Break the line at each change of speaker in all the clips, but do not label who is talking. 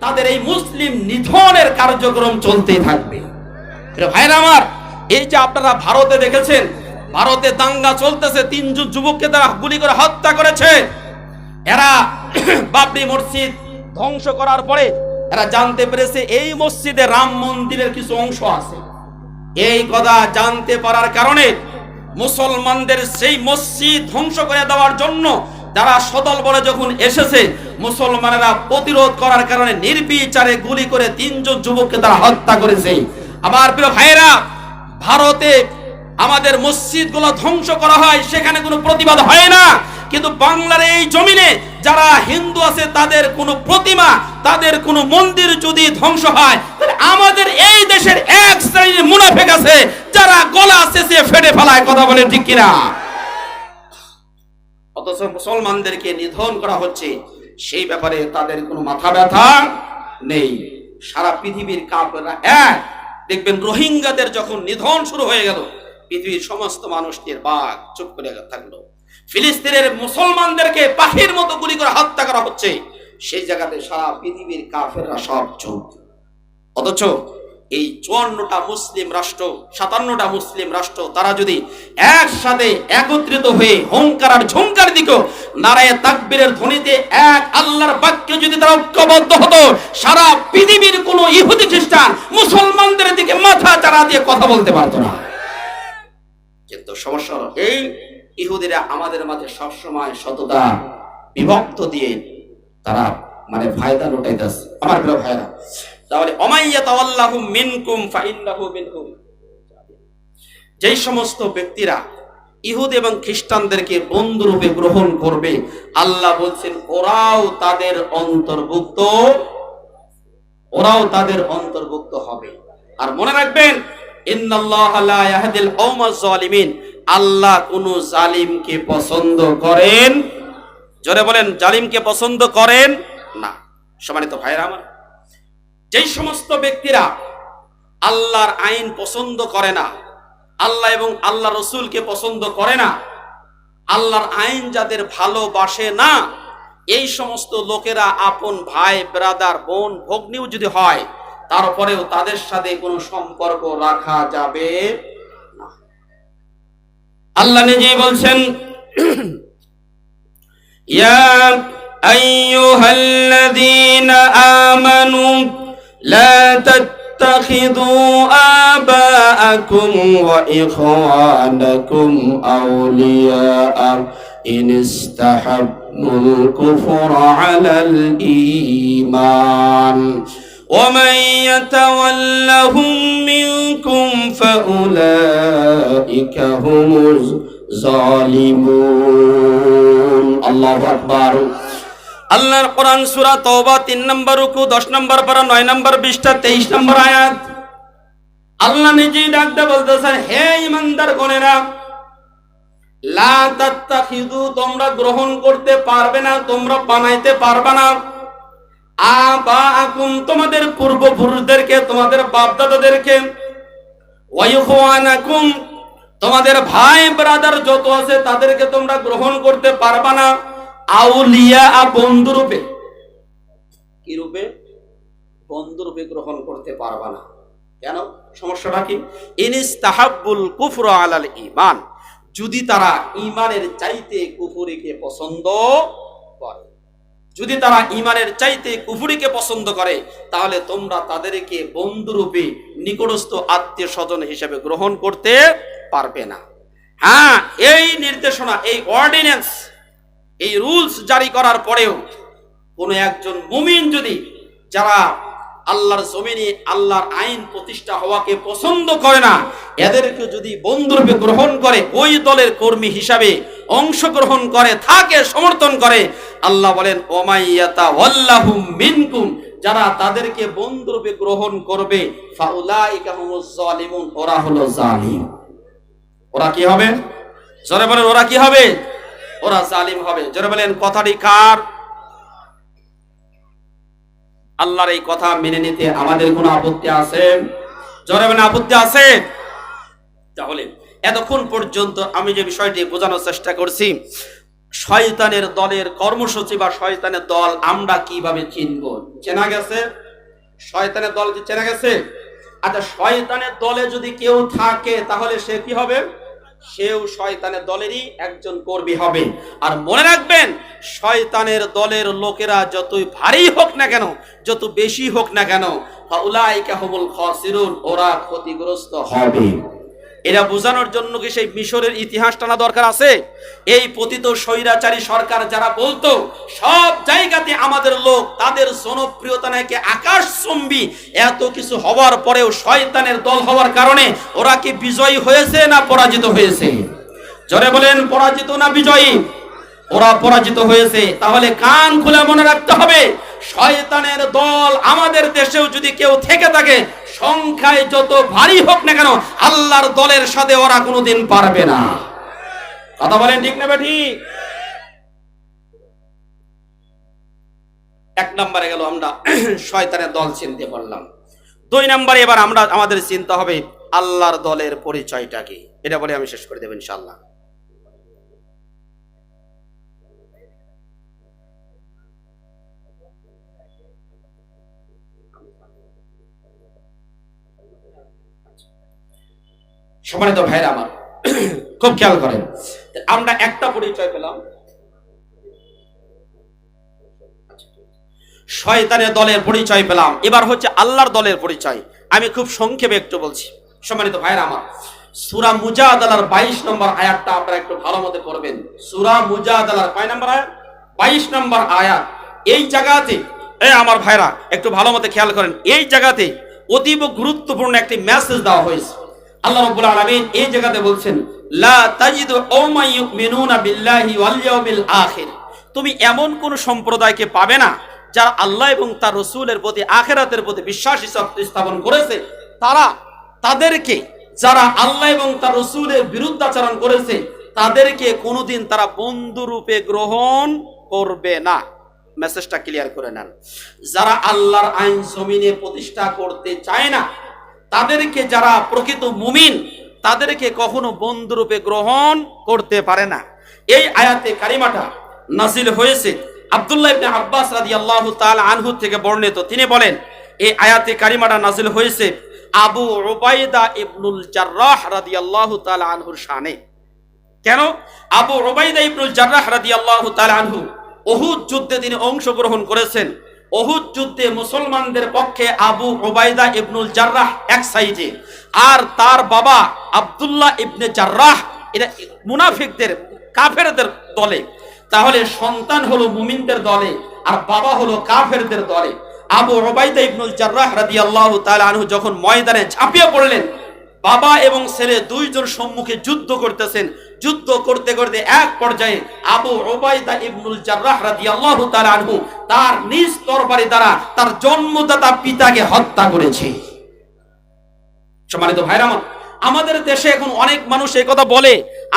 তাদের এই মুসলিম নিধনের কার্যক্রম চলতেই থাকবে। ভাইরা আমার, এই যে আপনারা ভারতে দেখেছেন, ভারতে দাঙ্গা চলতেছে তিনজন যুবককে তারা গুলি করে হত্যা করেছে। এরা বাবরি মসজিদ ধ্বংস করার পরে এরা জানতে পেরেছে এই মসজিদে রাম মন্দিরের কিছু অংশ আছে। এই কথা জানতে পারার কারণে মুসলমানদের সেই মসজিদ ধ্বংস করে দেওয়ার জন্য যারা সদল বলে যখন এসেছে, মুসলমানেরা প্রতিরোধ করার কারণে নির্বিচারে গুলি করে তিনজন যুবককে তারা হত্যা করেছে। আমার প্রিয় ভাইয়েরা, ভারতে আমাদের মসজিদগুলো ধ্বংস করা হয়, সেখানে কোনো প্রতিবাদ হয় না। কিন্তু বাংলার এই জমিনে যারা হিন্দু আছে, তাদের কোনো প্রতিমা, তাদের কোনো মন্দির যদি ধ্বংস হয়, তাহলে আমাদের এই দেশের এক শ্রেণির মুনাফেক আছে, যারা গলা চেঁচিয়ে ফেটে ফেলায় কথা বলে ঠিক কিনা? অথচ মুসলমানদেরকে নিধন করা হচ্ছে, সেই ব্যাপারে তাদের কোনো মাথা ব্যথা নেই। সারা পৃথিবীর কাপড়রা এক। দেখবেন রোহিঙ্গাদের যখন নিধন শুরু হয়ে গেল, পৃথিবীর সমস্ত মানুষটির বাঘ চুপ করে থাকল। ফিলিস্তিনের মুসলমানদেরকে পাখির মতো গুলি করে হত্যা করা হচ্ছে। সেই জায়গাতে সারা পৃথিবীর কাফেররা সব চুপ। অথচ এই চুয়ান্নটা মুসলিম রাষ্ট্র, সাতান্নটা মুসলিম রাষ্ট্র, তারা যদি একসাথে একত্রিত হয়ে হুঙ্কার আর ঝুঙ্কার দিক নারায় তাকবীরের ধ্বনিতে এক আল্লাহর বাক্যে যদি তারা ঐক্যবদ্ধ হতো, সারা পৃথিবীর কোনো ইহুদি খ্রিস্টান মুসলমানদের দিকে মাথা চারা দিয়ে কথা বলতে পারতো না। কিন্তু সমস্যা এই ইহুদিরা আমাদের মাঝে সবসময় সততা, বিভক্ত দিয়ে তারা মানে ফায়দা লুটাইতেছে। আমার প্রিয় ভাইরা তাহলে যেই সমস্ত ব্যক্তিরা ইহুদ এবং খ্রিস্টানদেরকে বন্ধুরূপে গ্রহণ করবে, আল্লাহ বলছেন, ওরাও তাদের অন্তর্ভুক্ত, ওরাও তাদের অন্তর্ভুক্ত হবে। আর মনে রাখবেন আল্লাহ কোন জালিমকে পছন্দ করেন, জোরে বলেন, জালিমকে পছন্দ করেন না। সম্মানিত ভাইরা আমার যেই সমস্ত ব্যক্তিরা আল্লাহর আইন পছন্দ করে না, আল্লাহ এবং আল্লাহ রসুলকে পছন্দ করে না, আল্লাহর আইন যাদের ভালোবাসে না, এই সমস্ত লোকেরা আপন ভাই, ব্রাদার, বোন, ভগ্নিও যদি হয়, তারপরেও তাদের সাথে কোনো সম্পর্ক রাখা যাবে না। আল্লাহ নিজেই বলছেন, ইয়া আইয়ুহাল্লাযীনা আমানু لا تتخذوا آباءكم وإخوانكم أولياء. إن استحبوا الكفر على الإيمان. ومن يتولهم منكم فأولئك هم الظالمون. الله أكبر. আল্লাহর কোরআন সুরা তওবা 3 নম্বর রুকু 10 নম্বর পারা 9 নম্বর 20 টা 23 নম্বর আয়াত। আল্লাহ নিজেই ডাকতে বলতেছেন, হে ইমানদার গণেরা লা তাত্তাখিদু তোমরা গ্রহণ করতে পারবে না, তোমরা বানাইতে পারবে না। আবা আকুম তোমাদের পূর্বপুরুষদেরকে, তোমাদের বাপদাদাদেরকে, ওয়াইখওয়ানাকুম, তোমাদের ভাই ব্রাদার যত আছে, তাদেরকে তোমরা গ্রহণ করতে পারবা না। আউলিয়া বন্ধু রূপে। কি রূপে? বন্ধু রূপে গ্রহণ করতে পারবা না। কেন? সমস্যাটা কি? ইনিস তাহাব্বুল কুফর আলাল ইমান যদি তারা ইমানের চাইতে কুফুরিকে পছন্দ করে। যদি তারা ইমানের চাইতে কুফুরিকে পছন্দ করে, তাহলে তোমরা তাদেরকে বন্ধুরূপে নিকটস্থ আত্মীয় স্বজন হিসেবে গ্রহণ করতে পারবে না। হ্যাঁ এই নির্দেশনা, এই অর্ডিন্যান্স এই রুলস জারি করার পরেও কোনো একজন মুমিন যদি যারা আল্লাহর জমিনে আল্লাহর আইন প্রতিষ্ঠা হওয়াকে পছন্দ করে না, এদেরকে যদি বন্ধুরূপে গ্রহণ করে, ওই দলের কর্মী হিসাবে অংশগ্রহণ করে, থাকে, সমর্থন করে, আল্লাহ বলেন ওমাইয়াতা ওয়াল্লাহু মিনকুম যারা তাদেরকে বন্ধুরূপে গ্রহণ করবে, ফাউলাইকা হুমুজ জালিমুন, ওরা হলো জালিম। ওরা কি হবে? জোরে বলেন, ওরা কি হবে? ওরা জালিম হবে। জোরে বলেন, কথাটি কার? আল্লাহর এই কথা মেনে নিতে আমাদের কোনো আপত্তি আছে? জোরে বলেন, আপত্তি আছে? তাহলে এতক্ষণ পর্যন্ত আমি যে বিষয়টি বোঝানোর চেষ্টা করছি, শয়তানের দলের কর্মসূচি বা শয়তানের দল আমরা কীভাবে চিনব? চেনা গেছে? শয়তানের দল কি চেনা গেছে? আচ্ছা শয়তানের দলে যদি কেউ থাকে, তাহলে সে কি হবে? সেও শয়তানের দলেরই একজন কর্মী হবে। আর মনে রাখবেন, শয়তানের দলের লোকেরা যতই ভারী হোক না কেন, যত বেশি হোক না কেন ওরা ক্ষতিগ্রস্ত হবে। এটা বোঝানোর জন্য কি সেই মিশরের ইতিহাস টানা দরকার আছে? এই পতিত স্বৈরাচারী সরকার যারা বলতো, সব জায়গাতে আমাদের লোক তাদের জনপ্রিয়তা নাকি আকাশ চম্বি এত কিছু হওয়ার পরেও শয়তানের দল হওয়ার কারণে ওরা কি বিজয়ী হয়েছে না পরাজিত হয়েছে? জরে বলেন, পরাজিত না বিজয়ী? ওরা পরাজিত হয়েছে। তাহলে কান খুলে মনে রাখতে হবে শয়তানের দল আমাদের দেশেও যদি কেউ থেকে থাকে, সংখ্যায় যত ভারী হোক না কেন, আল্লাহর দলের সাথে ওরা কোনোদিন পারবে না। কথা বলেন ঠিক নেবে ঠিক? এক নম্বরে গেল আমরা শয়তানের দল চিনতে পারলাম। দুই নম্বরে এবার আমরা আমাদের চিন্তা হবে আল্লাহর দলের পরিচয়টা কি। এটা বলে আমি শেষ করে দেব ইনশাল্লাহ সম্মানিত ভাইরা আমার, খুব খেয়াল করেন। আমরা একটা পরিচয় পেলাম। শয়তানের দলের পরিচয় পেলাম। এবার হচ্ছে আল্লাহর দলের পরিচয়। আমি খুব সংক্ষেপে একটু বলছি। সম্মানিত ভাইরা আমার, সুরা মুজাদালার বাইশ নম্বর আয়াতটা আপনারা একটু ভালো মতো পড়বেন। সুরা মুজাদালার কয় নম্বর আয়াত? বাইশ নম্বর আয়াত। এই জায়গাতে এ আমার ভাইরা, একটু ভালো মতো খেয়াল করেন, এই জায়গাতে অতীব গুরুত্বপূর্ণ একটি মেসেজ দেওয়া হয়েছে। আল্লাহ রাব্বুল আলামিন এই জায়গাতে বলছেন, লা তুমি এমন কোন সম্প্রদায়কে পাবে না, যারা আল্লাহ এবং তার রসুলের প্রতি, আখেরাতের প্রতি বিশ্বাস স্থাপন করেছে। তারা তাদেরকে, যারা আল্লাহ এবং তার রসুলের বিরুদ্ধাচরণ করেছে, তাদেরকে কোনোদিন তারা বন্ধুরূপে গ্রহণ করবে না। মেসেজটা ক্লিয়ার করে নেন। যারা আল্লাহর আইন জমিনে প্রতিষ্ঠা করতে চায় না, তাদেরকে যারা প্রকৃত মুমিন, তাদেরকে কখনো বন্ধুরূপে গ্রহণ করতে পারে না। এই আয়াতে কারিমাটা নাজিল হয়েছে। আব্দুল্লাহ ইবনে আব্বাস রাদিয়াল্লাহু তাআলা আনহু থেকে বর্ণিত। তিনি বলেন, এই আয়াতে কারিমাটা নাজিল হয়েছে আবু উবাইদা ইবনুল জাররাহ রাদিয়াল্লাহু তাআলা আনহুর শানে। কেন? আবু উবাইদা ইবনুল জাররাহ রাদিয়াল্লাহু তাআলা আনহু ওহুদ যুদ্ধে তিনি অংশগ্রহণ করেছেন। অহুদ যুদ্ধে মুসলমানদের পক্ষে আবু ওবায়দা ইবনুল জার্রাহ এক সাইডে, আর তার বাবা আবদুল্লাহ ইবনে জার্রাহ এটা মুনাফিকদের, কাফেরদের দলে। তাহলে সন্তান হলো মুমিনদের দলে, আর বাবা হলো কাফেরদের দলে। আবু ওবায়দা ইবনুল জার্রাহ রাদিয়াল্লাহু তাআলা আনহু যখন ময়দানে ঝাঁপিয়ে পড়লেন বাবা এবং ছেলে দুইজন সম্মুখে যুদ্ধ করতেছেন। যুদ্ধ করতে করতে এক পর্যায়ে আবু ওবায়দা ইবনুল জাররাহ রাদিয়াল্লাহু তাআলা আনহু তার নিজ তরবারি দ্বারা তার জন্মদাতা পিতাকে হত্যা করেছে। সম্মানিত ভাইরা আমাদের দেশে এখন অনেক মানুষ এই কথা বলে,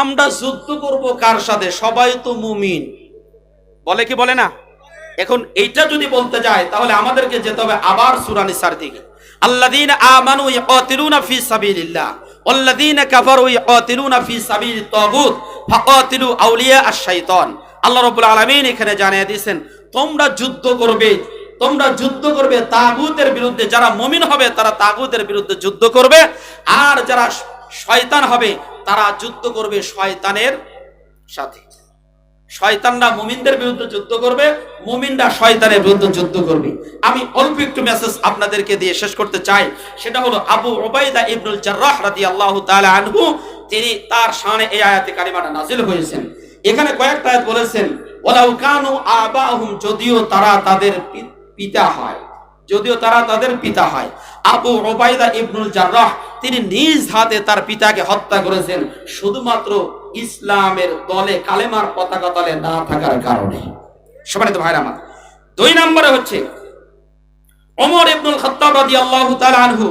আমরা যুদ্ধ করব কার সাথে? সবাই তো মুমিন। বলে কি বলে না? এখন এইটা যদি বলতে যায়, তাহলে আমাদেরকে যেতে হবে আবার সূরা নিসার দিকে। আমানু ইয়াকাতিলুনা ফি সাবিলিল্লাহ আল্লাহ রাব্বুল আলামিন এখানে জানিয়ে দিয়েছেন, তোমরা যুদ্ধ করবে, তোমরা যুদ্ধ করবে তাগুতের বিরুদ্ধে, যারা মুমিন হবে তারা তাগুতের বিরুদ্ধে যুদ্ধ করবে, আর যারা শয়তান হবে তারা যুদ্ধ করবে শয়তানের সাথে। শয়তানরা মুমিনদের বিরুদ্ধে যুদ্ধ করবে, মুমিনরা শয়তানের বিরুদ্ধে যুদ্ধ করবে। আমি অল্প একটু মেসেজ আপনাদেরকে দিয়ে শেষ করতে চাই। সেটা হলো আবু ওবাইদা ইবনুল জাররাহ রাদিয়াল্লাহু তাআলা আনহু, তিনি তার শানে এই আয়াতে কারিমাটা নাজিল হয়েছেন। এখানে কয়েকটা আয়াত বলেছেন, ওয়ালাউ কানু আবাহুম, যদিও তারা তাদের পিতা হয়। যদিও তারা তাদের পিতা হয়। আবু ওবাইদা ইবনুল জাররাহ, তিনি নিজ হাতে তার পিতাকে হত্যা করেছেন, শুধুমাত্র ইসলামের দলে, কালেমার পতাকা তলে না থাকার কারণে। সম্মানিত ভাইরা আমার, দুই নম্বরে হচ্ছে, ওমর ইবনুল খাত্তাব তাআলা আনহু,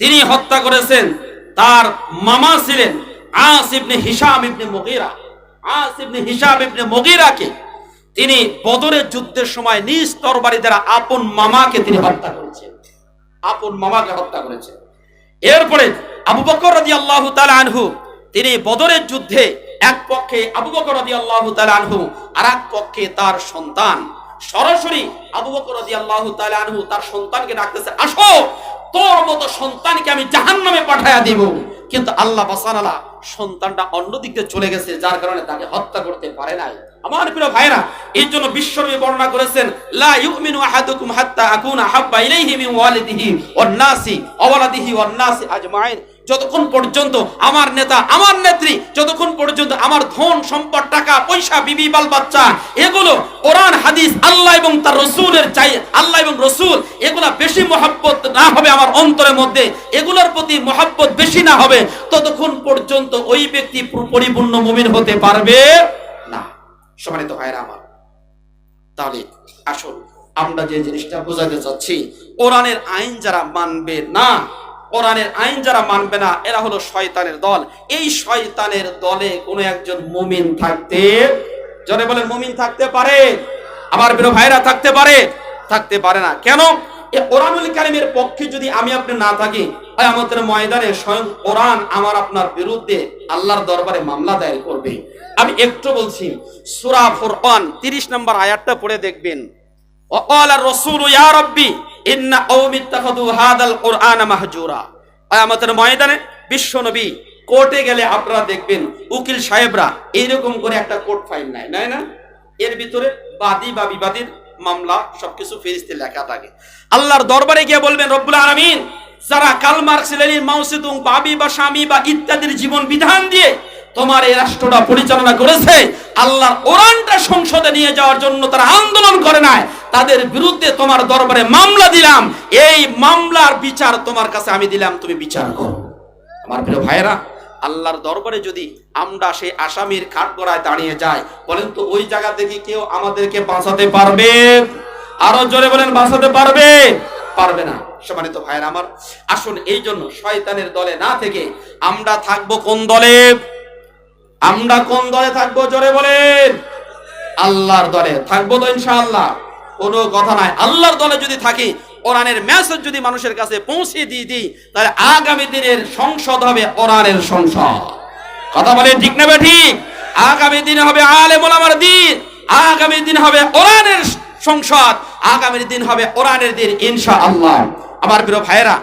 তিনি হত্যা করেছেন, তার মামা ছিলেন আস ইবনে হিশাম ইবনে মুগীরা। আস ইবনে হিশাম ইবনে মুগীরাকে তিনি বদরের যুদ্ধের সময় নিজ তরবারি দ্বারা আপন মামাকে তিনি হত্যা করেছেন। আপন মামাকে হত্যা করেছে। এরপরে আবু বকর রাজি আল্লাহ আনহু, তিনি বদরের যুদ্ধে এক পক্ষে আবু বকর রাজি আল্লাহ আনহু আর এক পক্ষে তার সন্তান। সরাসরি আবু বকর রাজি আল্লাহ আনহু তার সন্তানকে ডাকতেছে, আসো, তোর মতো সন্তানকে আমি জাহান নামে পাঠাইয়া দিব। কিন্তু আল্লাহ বাসানালা সন্তানটা অন্যদিক দিয়ে চলে গেছে, যার কারণে তাকে হত্যা করতে পারে নাই। আমার প্রিয় ভাইরা এই জন্য বিশ্বনবী বর্ণনা করেছেন, লা ইউমিনু আহাদুকুম হাত্তা আকুনা হাব্বা ইলাইহি মিন ওয়ালিদিহি ওয়ান নাসি ওয়ালাদিহি ওয়ান নাসি আজমাইন। যতক্ষণ পর্যন্ত আমার নেতা, আমার নেত্রী, যতক্ষণ পর্যন্ত আমার ধন, সম্পদ, টাকা, পয়সা, বিবি, বাল, বাচ্চা, এগুলো কোরআন, হাদিস, আল্লাহ এবং তার রসুলের চাই, আল্লাহ এবং রসুল, এগুলা বেশি মহাব্বত না হবে আমার অন্তরের মধ্যে, এগুলোর প্রতি মহাব্বত বেশি না হবে, ততক্ষণ পর্যন্ত ওই ব্যক্তি পরিপূর্ণ মুমিন হতে পারবে না। সমানিত ভাইরা আমার, তাহলে আসল আমরা যে জিনিসটা বোঝাতে চাচ্ছি, কোরআনের আইন যারা মানবে না কোরআনের আইন যারা মানবে না, এরা হলো শয়তানের দল। এই শয়তানের দলে কোনো একজন মুমিন থাকতে জনে বলেন, মুমিন থাকতে পারে? আমার বেরো ভাইরা, থাকতে পারে? থাকতে পারে না। কেন? এ কোরআনুল কারিমের পক্ষে যদি আমি আপনি না থাকি আমাদের ময়দানে স্বয়ং কোরআন আমার আপনার বিরুদ্ধে আল্লাহর দরবারে মামলা দায়ের করবে। আমি একটু বলছি, সুরা ফোরকান, তিরিশ নম্বর আয়াতটা পড়ে দেখবেন। অকাল রসুল, ইয়া রব্বি ময়দানে বিশ্বনবী কোর্টে গেলে দেখবেন উকিল সাহেবরা এইরকম করে একটা কোর্ট নেয় না? এর ভিতরে বাদী বা বিবাদীর মামলা সবকিছু লেখা থাকে। আল্লাহর দরবারে গিয়ে বলবেন, রব্বুল আলামিন, যারা কালমার্কস লেনিন মাউসেদুং বাবি বা স্বামী বা ইত্যাদির জীবন বিধান দিয়ে তোমার এই রাষ্ট্রটা পরিচালনা করেছে, আল্লাহর কোরআনটা সংসদে নিয়ে যাওয়ার জন্য তারা আন্দোলন করে নাই। তাদের বিরুদ্ধে তোমার দরবারে মামলা দিলাম। এই মামলার বিচার তোমার কাছে আমি দিলাম, তুমি বিচার করো। আমার প্রিয় ভাইরা আল্লাহর দরবারে যদি আমরা সেই আসামির কাঠগড়ায় দাঁড়িয়ে যাই, বলেন তো ওই জায়গা থেকে কেউ আমাদেরকে বাঁচাতে পারবে? আরও জোরে বলেন, বাঁচাতে পারবে? পারবে না। সম্মানিত ভাইরা আমার, আসুন এই জন্য শয়তানের দলে না থেকে আমরা থাকব কোন দলে? আমরা কোন দলে থাকব? জোরে বলেন। আল্লাহর দলে। থাকব তো ইনশাআল্লাহ। কোনো কথা নাই। আল্লাহর দলে যদি থাকি, কোরআনের মেসেজ যদি মানুষের কাছে পৌঁছে দিয়ে দিই, তাহলে আগামী দিনের সংসদ হবে কোরআনের সংসদ। কথা বলে ঠিক নেবে ঠিক? আগামী দিনে হবে আলে মোলামার দিন। আগামী দিন হবে কোরআনের সংসদ। আগামী দিন হবে কোরআনের দিন ইনশাআল্লাহ। আমার প্রিয় ভাইয়েরা